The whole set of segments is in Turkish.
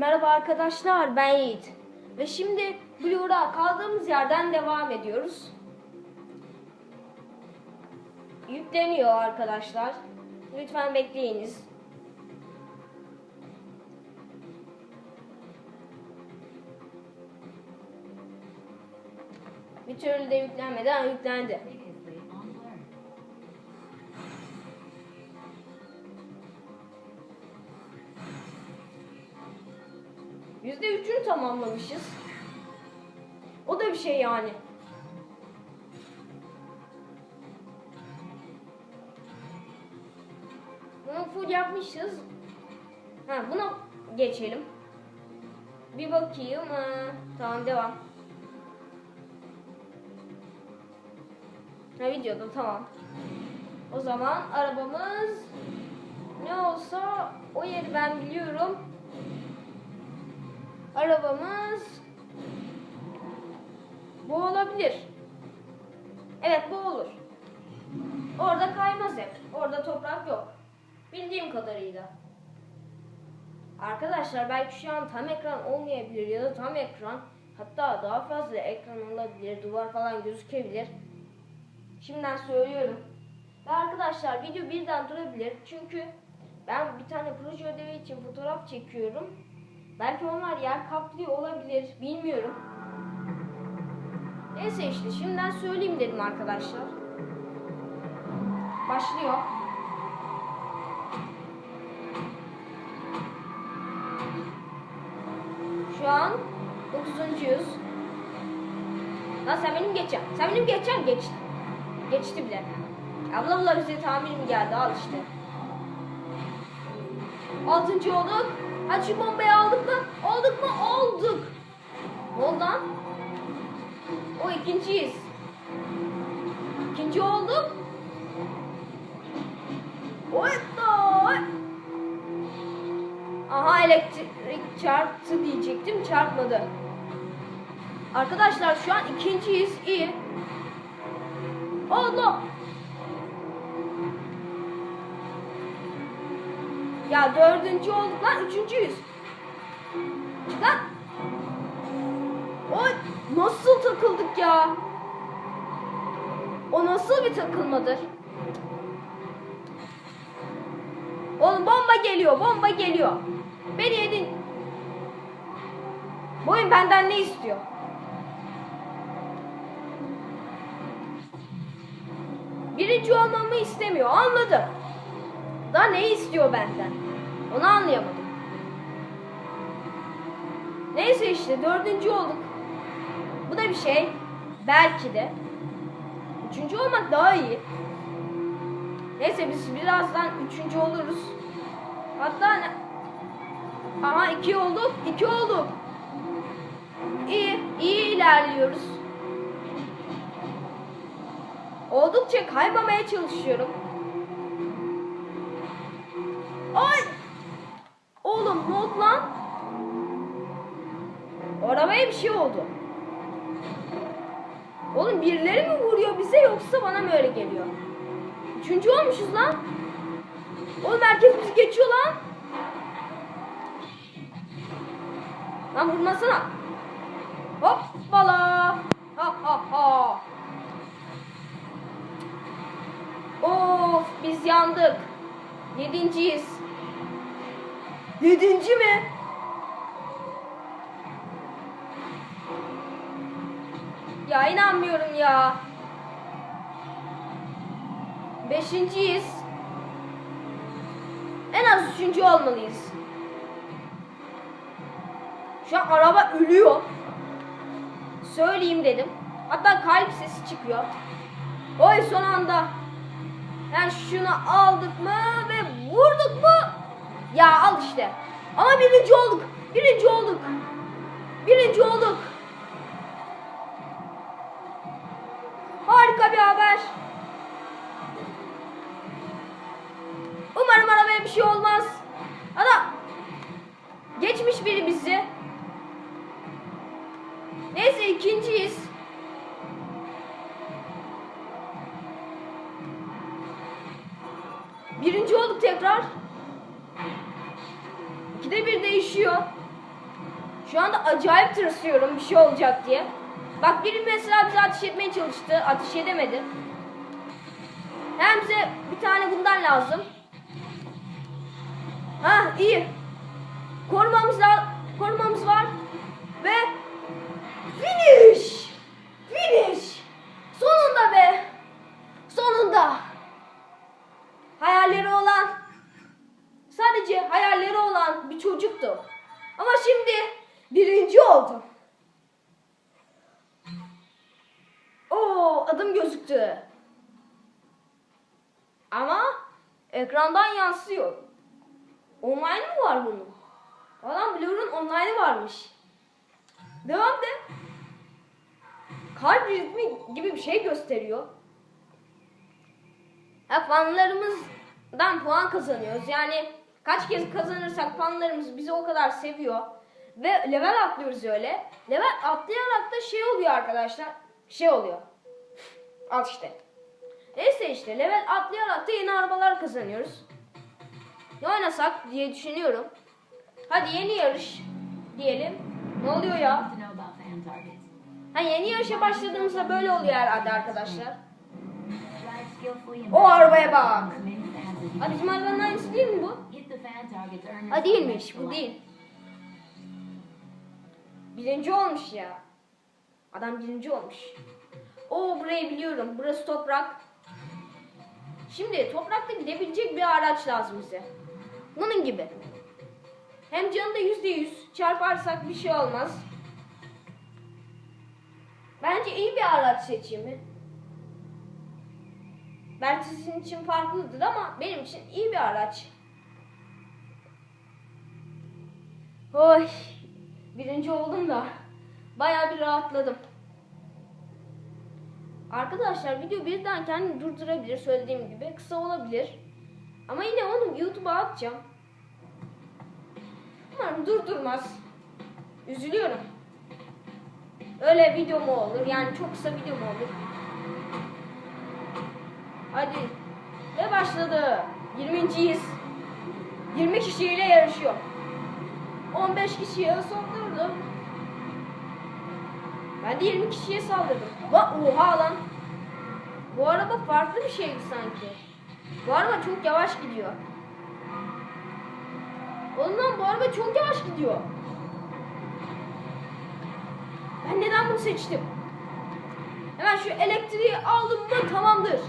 Merhaba arkadaşlar ben Yiğit. Ve şimdi Blue'ra kaldığımız yerden devam ediyoruz. Yükleniyor arkadaşlar. Lütfen bekleyiniz. Bir türlü de yüklenmeden yüklendi. Yüzde üçünü tamamlamışız. O da bir şey yani. Bunu full yapmışız. Ha buna geçelim. Bir bakayım. Ha, tamam devam. Ha videoda tamam. O zaman arabamız ne olsa o yeri ben biliyorum. Arabamız bu olabilir. Evet bu olur. Orada kaymaz hep. Orada toprak yok. Bildiğim kadarıyla. Arkadaşlar belki şu an tam ekran olmayabilir ya da tam ekran. Hatta daha fazla ekran olabilir. Duvar falan gözükebilir. Şimdiden söylüyorum. Ve arkadaşlar video birden durabilir. Çünkü ben bir tane proje ödevi için fotoğraf çekiyorum. Belki onlar yer kaplıyor olabilir. Bilmiyorum. Neyse işte şimdiden söyleyeyim dedim arkadaşlar. Başlıyor. Şu an 9. yüz. Lan sen benim geçen. Sen benim geçen geçti. Geçti bile. Abla abla bize tamirim geldi al işte. Altıncı olduk. Hadi şu bombayı aldık mı? Olduk mu? Olduk. Oldu? O ikinciyiz. İkinci olduk. Oy oy. Aha elektrik çarptı diyecektim. Çarpmadı. Arkadaşlar şu an ikinciyiz. İyi. Allah. Ya dördüncü olduk lan. Üçüncüyüz. Lan. Oy nasıl takıldık ya? O nasıl bir takılmadır? Oğlum bomba geliyor, bomba geliyor. Beni yedin. Bu oyun benden ne istiyor? Birinci olmamı istemiyor, anladım. Da ne istiyor benden? Onu anlayamadım. Neyse işte dördüncü olduk. Bu da bir şey. Belki de. Üçüncü olmak daha iyi. Neyse biz birazdan üçüncü oluruz. Hatta ne? Aha iki olduk. iki olduk. İyi. iyi ilerliyoruz. Oldukça kaymamaya çalışıyorum. Bir şey oldu. Oğlum birileri mi vuruyor bize yoksa bana mı öyle geliyor? Üçüncü olmuşuz lan. Oğlum herkes bizi geçiyor lan. Lan vurmasana. Hoppala. Ha ha ha. Of biz yandık. Yedinciyiz. Yedinci mi? Ya inanmıyorum ya. Beşinciyiz. En az üçüncü olmalıyız. Şu an araba ölüyor. Söyleyeyim dedim. Hatta kalp sesi çıkıyor. Oy son anda. Yani şunu aldık mı ve vurduk mu? Ya al işte. Ama birinci olduk. Birinci olduk. Birinci olduk. Bak biri mesela bize ateş etmeye çalıştı. Ateş edemedi. Hem bize bir tane bundan lazım. Ha iyi. Korumamız la korumamız var. Ve finish. Finish. Sonunda be. Sonunda. Hayalleri olan sadece hayalleri olan bir çocuktu. Ama şimdi birinci oldu. Oo adım gözüktü. Ama ekrandan yansıyor. Online mı var bunun? Adam Blur'un online'ı varmış. Devam de. Kalp ritmi gibi bir şey gösteriyor. Ha, fanlarımızdan puan kazanıyoruz. Yani kaç kez kazanırsak fanlarımız bizi o kadar seviyor. Ve level atlıyoruz öyle. Level atlayarak da şey oluyor arkadaşlar. Şey oluyor. Al işte. Neyse işte level atlayarak da yeni arabalar kazanıyoruz. Ne oynasak diye düşünüyorum. Hadi yeni yarış diyelim. Ne oluyor ya? Ha yeni yarışa başladığımızda böyle oluyor herhalde arkadaşlar. O arabaya bak. Ha bizim arabanın aynısı değil mi bu? Ha değilmiş bu değil. Birinci olmuş ya. Adam birinci olmuş. O burayı biliyorum. Burası toprak. Şimdi toprakta gidebilecek bir araç lazım bize. Bunun gibi. Hem canı da yüzde yüz. Çarparsak bir şey olmaz. Bence iyi bir araç seçimi. Belki sizin için farklıdır ama benim için iyi bir araç. Oy. Birinci oldum da bayağı bir rahatladım. Arkadaşlar video birden kendini durdurabilir söylediğim gibi. Kısa olabilir. Ama yine onu YouTube'a atacağım. Umarım durdurmaz. Üzülüyorum. Öyle video mu olur? Yani çok kısa video mu olur? Hadi. Ve başladı. 20.yiz. 20 kişiyle yarışıyor. 15 kişiye saldırdım. Ben de 20 kişiye saldırdım. Va oha lan. Bu araba farklı bir şeydi sanki. Bu araba çok yavaş gidiyor. Lan bu araba çok yavaş gidiyor. Ben neden bunu seçtim? Hemen şu elektriği aldım mı tamamdır.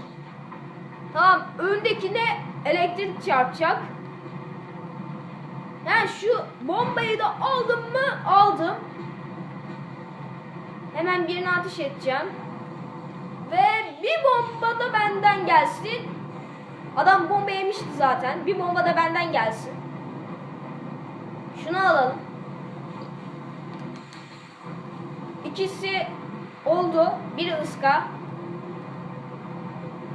Tamam öndekine elektrik çarpacak. Yani şu bombayı da aldım mı? Aldım. Hemen birine ateş edeceğim. Ve bir bomba da benden gelsin. Adam bomba yemişti zaten. Bir bomba da benden gelsin. Şunu alalım. İkisi oldu. Biri ıska.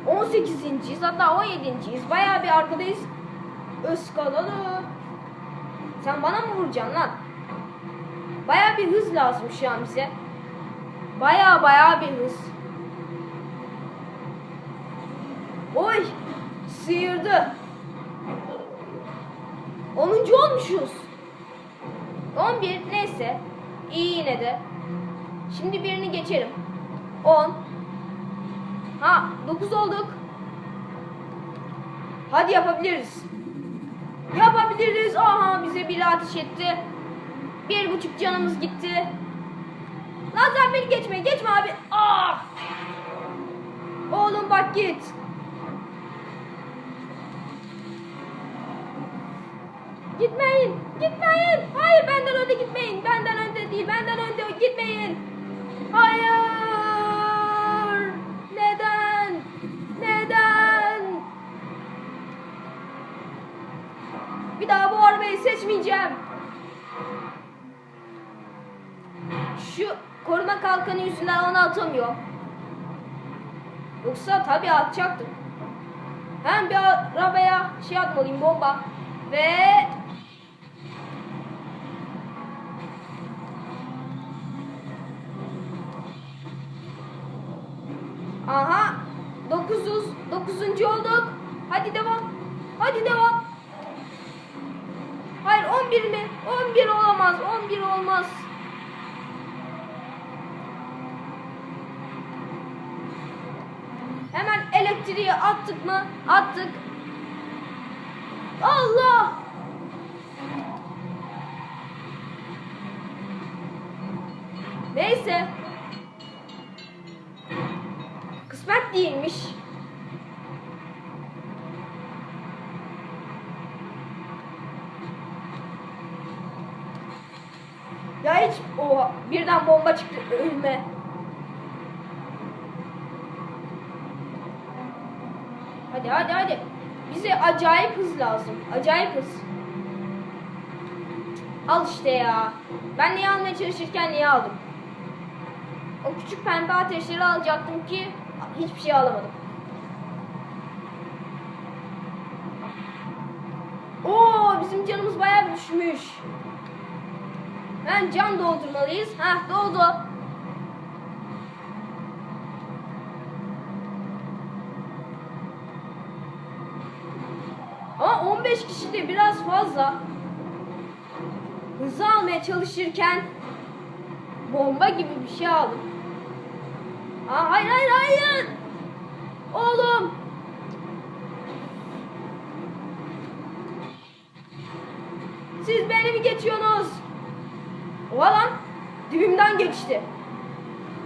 18.yiz hatta 17.yiz. Bayağı bir arkadayız. Iskaladı. Sen bana mı vuracaksın lan? Bayağı bir hız lazım şu an bize. Bayağı bayağı bir hız. Oy! Sıyırdı. 10. olmuşuz. 11 neyse. İyi yine de. Şimdi birini geçerim. 10. Ha 9 olduk. Hadi yapabiliriz. Yapabiliriz. Aha bize biri ateş etti. Bir buçuk canımız gitti. Sen beni geçme. Geçme abi. Ah! Oğlum bak git. Gitmeyin. Gitmeyin. Hayır benden önde gitmeyin. Benden önde değil. Benden önde gitmeyin. Hayır. Neden? Neden? Bir daha bu arabayı seçmeyeceğim. Şu koruma kalkanı yüzünden onu atamıyor. Yoksa tabii atacaktım. Hem bir arabaya şey atmalıyım bomba. Ve Aha 900 9. olduk. Hadi devam. Hadi devam. Hayır 11 mi? 11 olamaz. 11 olmaz. Attık mı? Attık. Allah! Neyse. Kısmet değilmiş. Ya hiç o birden bomba çıktı ölme. Hadi hadi hadi. Bize acayip hız lazım. Acayip hız. Al işte ya. Ben neyi almaya çalışırken neyi aldım? O küçük pembe ateşleri alacaktım ki hiçbir şey alamadım. Oo bizim canımız bayağı düşmüş. Ben can doldurmalıyız. Heh doldu. Kişi de biraz fazla. Hızı almaya çalışırken bomba gibi bir şey aldım. Aa, hayır hayır hayır. Oğlum. Siz beni mi geçiyorsunuz? Oha lan. Dibimden geçti.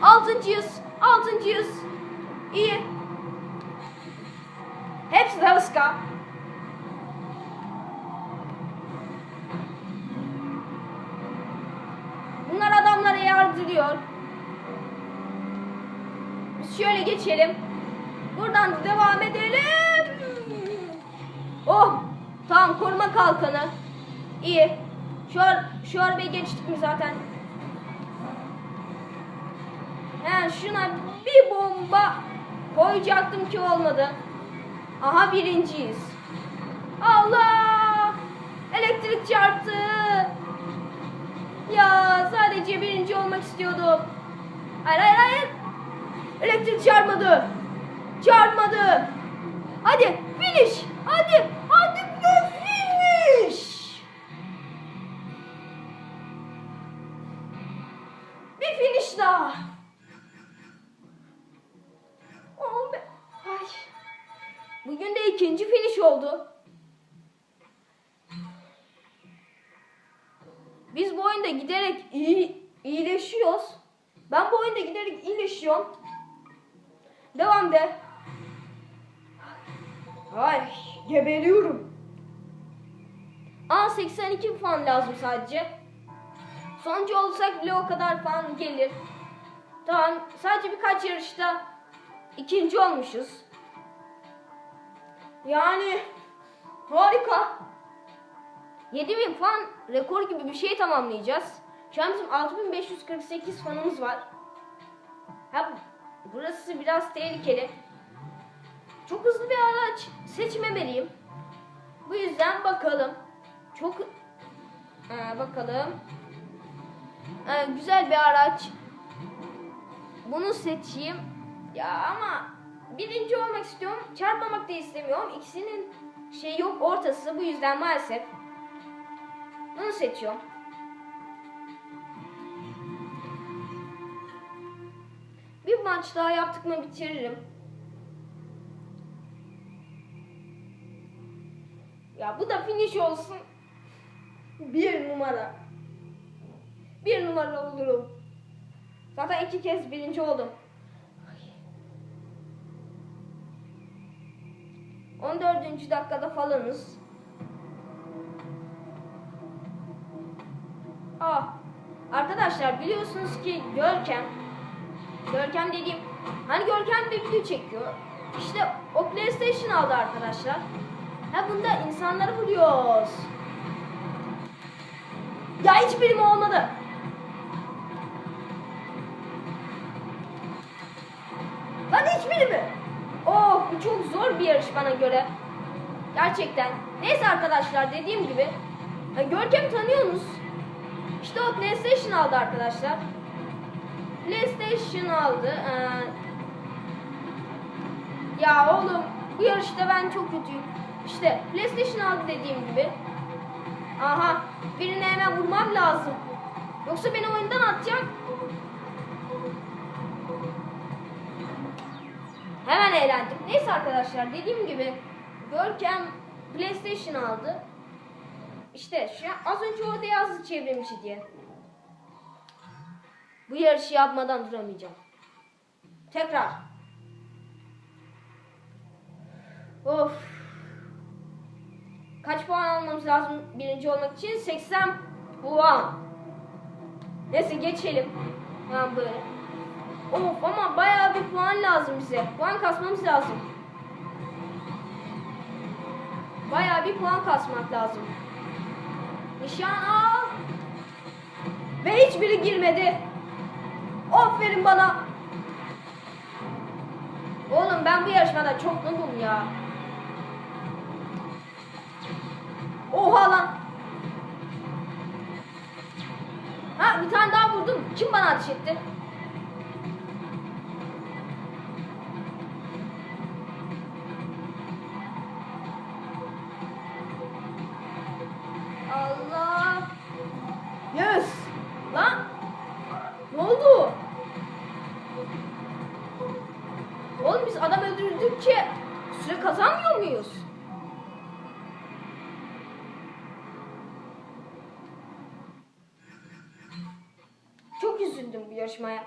Altıncıyız. Altıncıyız. İyi. Hepsi de ıska. Geçelim. Buradan devam edelim. Oh! Tamam koruma kalkanı. İyi. Şu arabayı geçtik mi zaten? He şuna bir bomba koyacaktım ki olmadı. Aha birinciyiz. Allah! Elektrik çarptı. Ya sadece birinci olmak istiyordum. Hayır hayır hayır. Elektrik çarpmadı. Çarpmadı. Hadi finish. Hadi. Hadi be finish. Bir finish daha. Oh be. Ay. Bugün de ikinci finish oldu. Biz bu oyunda giderek iyi, iyileşiyoruz. Ben bu oyunda giderek iyileşiyorum. Devam de. Ay geberiyorum. Aa 82 falan lazım sadece. Sonuncu olsak bile o kadar falan gelir. Tamam sadece birkaç yarışta ikinci olmuşuz. Yani harika. 7000 fan rekor gibi bir şey tamamlayacağız. Şu an bizim 6548 fanımız var. Ha, burası biraz tehlikeli. Çok hızlı bir araç seçmemeliyim. Bu yüzden bakalım. Çok Ee, bakalım. Ee, güzel bir araç. Bunu seçeyim. Ya ama birinci olmak istiyorum. Çarpmamak da istemiyorum. İkisinin şey yok ortası. Bu yüzden maalesef bunu seçiyorum. Maç daha yaptık mı bitiririm. Ya bu da finish olsun. Bir numara. Bir numara olurum. Zaten iki kez birinci oldum. On dördüncü dakikada falanız. Aa, arkadaşlar biliyorsunuz ki Görkem, Görkem dediğim, hani Görkem de video çekiyor. İşte o PlayStation aldı arkadaşlar. Ha bunda insanları vuruyoruz. Ya hiçbirim olmadı. Lan hiçbiri mi? Oh bu çok zor bir yarış bana göre. Gerçekten. Neyse arkadaşlar dediğim gibi. Ha, Görkem tanıyorsunuz. İşte o PlayStation aldı arkadaşlar. PlayStation aldı. Ee, ya oğlum bu yarışta ben çok kötüyüm. İşte PlayStation aldı dediğim gibi. Aha birini hemen vurmam lazım. Yoksa beni oyundan atacak. Hemen eğlendim. Neyse arkadaşlar dediğim gibi Görkem PlayStation aldı. İşte şu az önce orada yazdı çevrimiçi diye. Bu yarışı yapmadan duramayacağım. Tekrar. Of. Kaç puan almamız lazım birinci olmak için? 80 puan. Neyse geçelim. Tamam böyle. Of ama bayağı bir puan lazım bize. Puan kasmamız lazım. Bayağı bir puan kasmak lazım. Nişan al. Ve hiçbiri girmedi. Aferin bana. Oğlum ben bu yarışmada çok noobum ya. Oha lan. Ha bir tane daha vurdum. Kim bana ateş etti? Üzüldüm bu yarışmaya.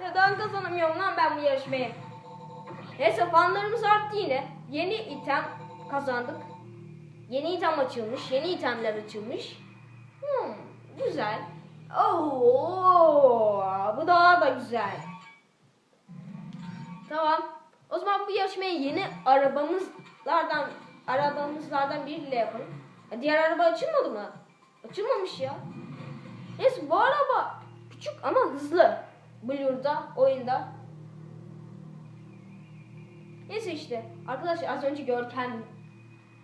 Neden kazanamıyorum lan ben bu yarışmayı? Neyse fanlarımız arttı yine. Yeni item kazandık. Yeni item açılmış. Yeni itemler açılmış. Hmm, güzel. Oo, bu daha da güzel. Tamam. O zaman bu yarışmayı yeni arabamızlardan arabamızlardan biriyle yapalım. Ya diğer araba açılmadı mı? Açılmamış ya. Neyse bu araba küçük ama hızlı. Blur'da, oyunda. Neyse işte. Arkadaşlar az önce Görkem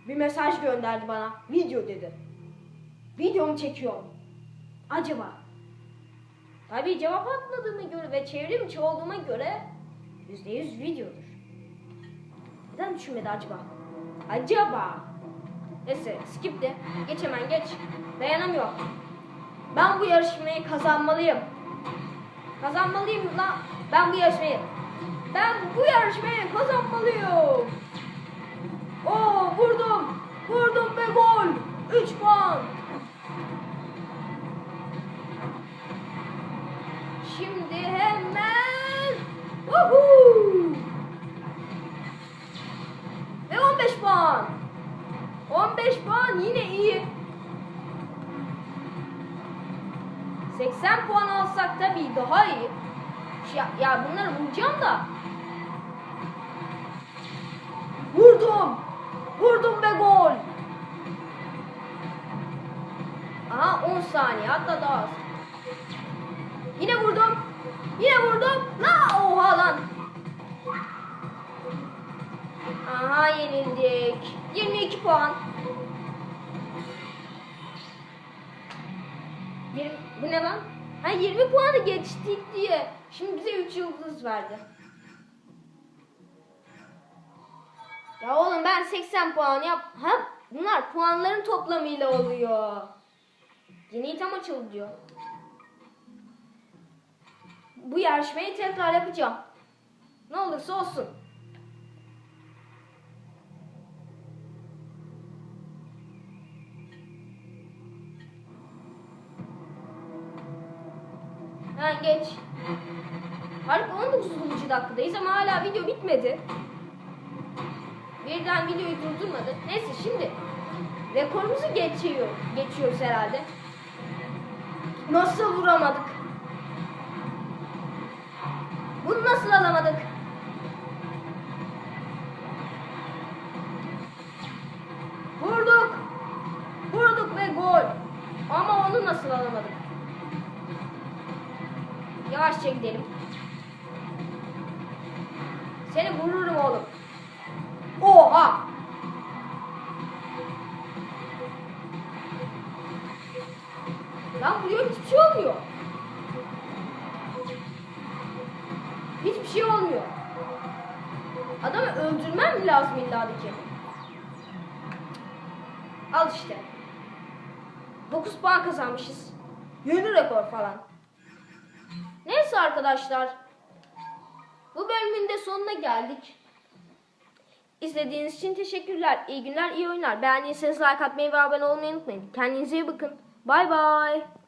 bir mesaj gönderdi bana. Video dedi. Videomu çekiyorum. Acaba? Tabii cevap atmadığıma göre ve çevrim içi olduğuma göre %100 videodur. Neden düşünmedi acaba? Acaba? Neyse skip de. Geç hemen geç. Dayanamıyorum. Ben bu yarışmayı kazanmalıyım. Kazanmalıyım lan. Ben bu yarışmayı. Ben bu yarışmayı kazanmalıyım. Oo vurdum. Vurdum ve gol. 3 puan. Da. Vurdum. Vurdum ve gol. Aha 10 saniye hatta daha az. Yine vurdum. Yine vurdum. La oha lan. Aha yenildik. 22 puan. Yirmi- bu ne lan? Ha 20 puanı geçtik diye. Şimdi bize 3 yıldız verdi. Ya oğlum ben 80 puan yap. Ha bunlar puanların toplamıyla oluyor. Yeni item açıldı diyor. Bu yarışmayı tekrar yapacağım. Ne olursa olsun. Ha geç. Harika 19. dakikadayız ama hala video bitmedi. Birden videoyu durdurmadı. Neyse şimdi rekorumuzu geçiyor. Geçiyoruz herhalde. Nasıl vuramadık? Bunu nasıl alamadık? Arkadaşlar. Bu bölümün de sonuna geldik. İzlediğiniz için teşekkürler. İyi günler, iyi oyunlar. Beğendiyseniz like atmayı ve abone olmayı unutmayın. Kendinize iyi bakın. Bay bay.